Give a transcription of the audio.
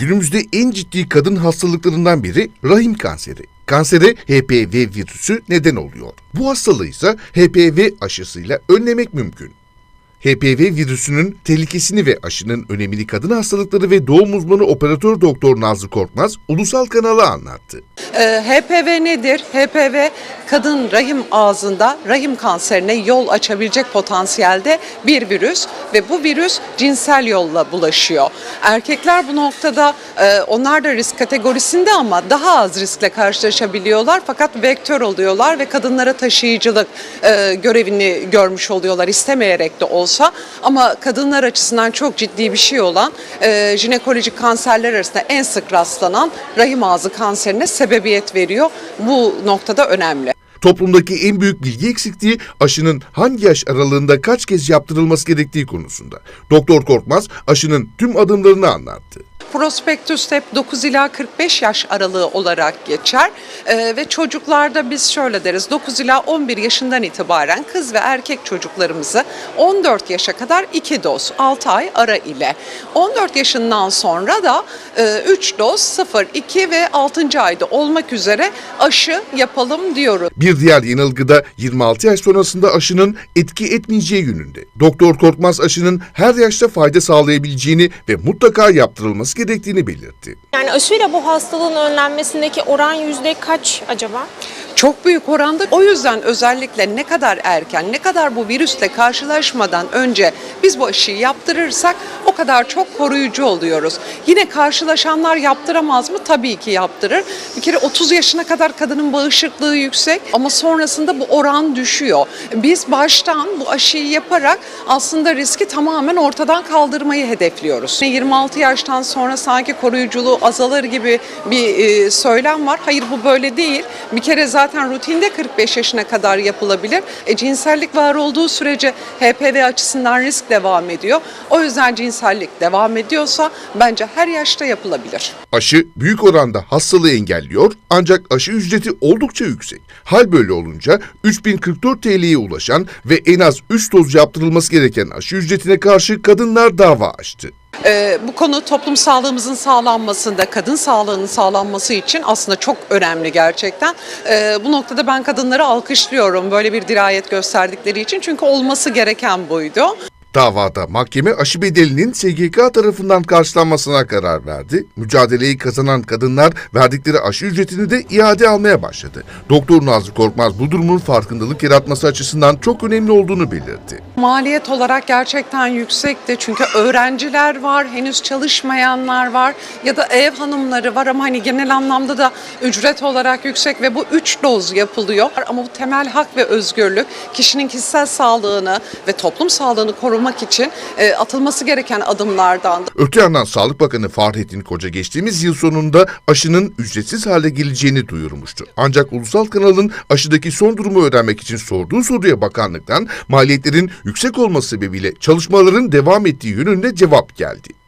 Günümüzde en ciddi kadın hastalıklarından biri rahim kanseri. Kansere HPV virüsü neden oluyor. Bu hastalığı ise HPV aşısıyla önlemek mümkün. HPV virüsünün tehlikesini ve aşının önemini kadın hastalıkları ve doğum uzmanı operatör doktor Nazlı Korkmaz ulusal kanala anlattı. Ee, HPV nedir? HPV kadın rahim ağzında rahim kanserine yol açabilecek potansiyelde bir virüs ve bu virüs cinsel yolla bulaşıyor. Erkekler bu noktada e, onlar da risk kategorisinde ama daha az riskle karşılaşabiliyorlar fakat vektör oluyorlar ve kadınlara taşıyıcılık e, görevini görmüş oluyorlar istemeyerek de olsa ama kadınlar açısından çok ciddi bir şey olan e, jinekolojik kanserler arasında en sık rastlanan rahim ağzı kanserine sebebiyet veriyor. Bu noktada önemli. Toplumdaki en büyük bilgi eksikliği aşının hangi yaş aralığında kaç kez yaptırılması gerektiği konusunda. Doktor Korkmaz aşının tüm adımlarını anlattı. Prospektüs hep 9 ila 45 yaş aralığı olarak geçer Ee, ve çocuklarda biz şöyle deriz 9 ila 11 yaşından itibaren kız ve erkek çocuklarımızı 14 yaşa kadar 2 doz 6 ay ara ile 14 yaşından sonra da 3 doz 0, 2 ve 6. ayda olmak üzere aşı yapalım diyoruz. Bir diğer yanılgı da 26 yaş sonrasında aşının etki etmeyeceği yönünde. Doktor Korkmaz aşının her yaşta fayda sağlayabileceğini ve mutlaka yaptırılması gerektiğini belirtti. Yani aşıyla bu hastalığın önlenmesindeki oran yüzde kaç acaba? Çok büyük oranda o yüzden özellikle ne kadar erken, ne kadar bu virüsle karşılaşmadan önce biz bu aşıyı yaptırırsak o kadar çok koruyucu oluyoruz. Yine karşılaşanlar yaptıramaz mı? Tabii ki yaptırır. Bir kere 30 yaşına kadar kadının bağışıklığı yüksek ama sonrasında bu oran düşüyor. Biz baştan bu aşıyı yaparak aslında riski tamamen ortadan kaldırmayı hedefliyoruz. 26 yaştan sonra sanki koruyuculuğu azalır gibi bir e, söylem var. Hayır bu böyle değil. Bir kere zaten rutinde 45 yaşına kadar yapılabilir. E, cinsellik var olduğu sürece HPV açısından risk devam ediyor. O yüzden cinsellik devam ediyorsa bence her yaşta yapılabilir. Aşı büyük oranda hastalığı engelliyor ancak aşı ücreti oldukça yüksek. Hal böyle olunca 3044 TL'ye ulaşan ve en az 3 doz yaptırılması gereken aşı ücretine karşı kadınlar dava açtı. Ee, bu konu toplum sağlığımızın sağlanmasında, kadın sağlığının sağlanması için aslında çok önemli gerçekten. Ee, bu noktada ben kadınları alkışlıyorum böyle bir dirayet gösterdikleri için çünkü olması gereken buydu. Davada mahkeme aşı bedelinin SGK tarafından karşılanmasına karar verdi. Mücadeleyi kazanan kadınlar verdikleri aşı ücretini de iade almaya başladı. Doktor Nazlı Korkmaz bu durumun farkındalık yaratması açısından çok önemli olduğunu belirtti. Maliyet olarak gerçekten yüksekti çünkü öğrenciler var, henüz çalışmayanlar var ya da ev hanımları var ama hani genel anlamda da ücret olarak yüksek ve bu üç doz yapılıyor. Ama bu temel hak ve özgürlük kişinin kişisel sağlığını ve toplum sağlığını korumak için e, atılması gereken adımlardan. Öte yandan Sağlık Bakanı Fahrettin Koca geçtiğimiz yıl sonunda aşının ücretsiz hale geleceğini duyurmuştu. Ancak ulusal kanalın aşıdaki son durumu öğrenmek için sorduğu soruya bakanlıktan maliyetlerin yüksek olması sebebiyle çalışmaların devam ettiği yönünde cevap geldi.